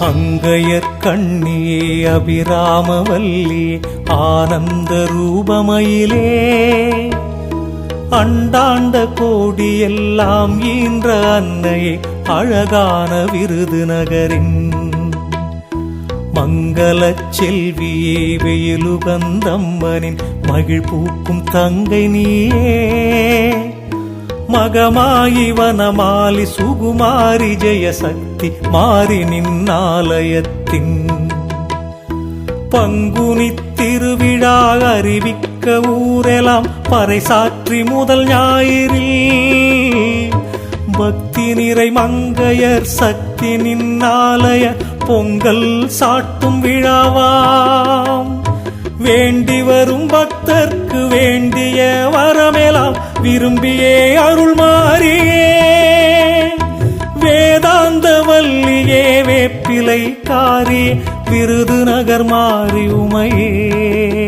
அங்கையர் கண்ணியே அபிராமவல்லி ஆனந்த ரூபமயிலே. அண்டாண்ட கோடி எல்லாம் ஈன்ற அன்னையே அழகான விருது நகரின். மங்கள செல்வியே வெயிலுகந்தம்மனின் மகிழ் பூக்கும் தங்கை நீயே. மகமாயி வனமாலி சுகுமாரி ஜெயசக்தி மாறி நின்னாலயத்தின். பங்குனி திருவிழா அறிவிக்க ஊரெலாம் பறைசாற்றி முதல் ஞாயிறில். பக்தி நிறை மங்கையர் சக்தி நின்னாலய பொங்கல் சாட்டும் விழாவாம். வேண்டி வரும் பக்தர்க்கு வேண்டியவா விரும்பியே அருள் மாறியே வேதாந்த வல்லியே வேப்பிலை காரி விருது நகர் மாறி உமையே.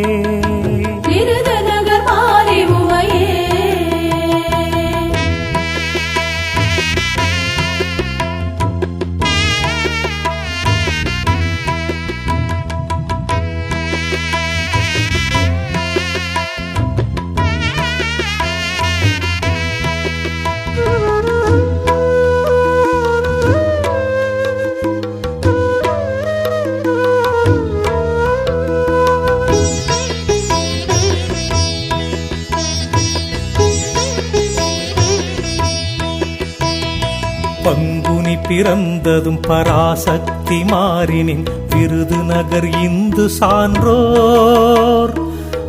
பங்குனி பிறந்ததும் பராசக்தி மாறினின் விருதுநகர் இந்து சான்றோர்.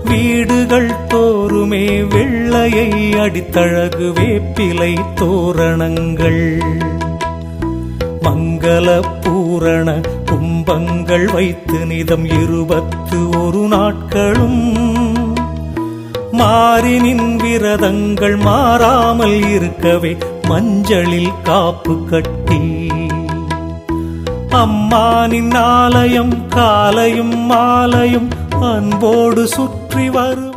வீடுகள் தோறுமே வெள்ளையை அடித்தழகு வேப்பிலை தோரணங்கள். மங்கள பூரண கும்பங்கள் வைத்து நிதம் இருபத்து ஒரு நாட்களும். மாறினின் விரதங்கள் மாறாமல் இருக்கவே மஞ்சளில் காப்பு கட்டி. அம்மானின் ஆலயம் காலையும் மாலையும் அன்போடு சுற்றி வரும்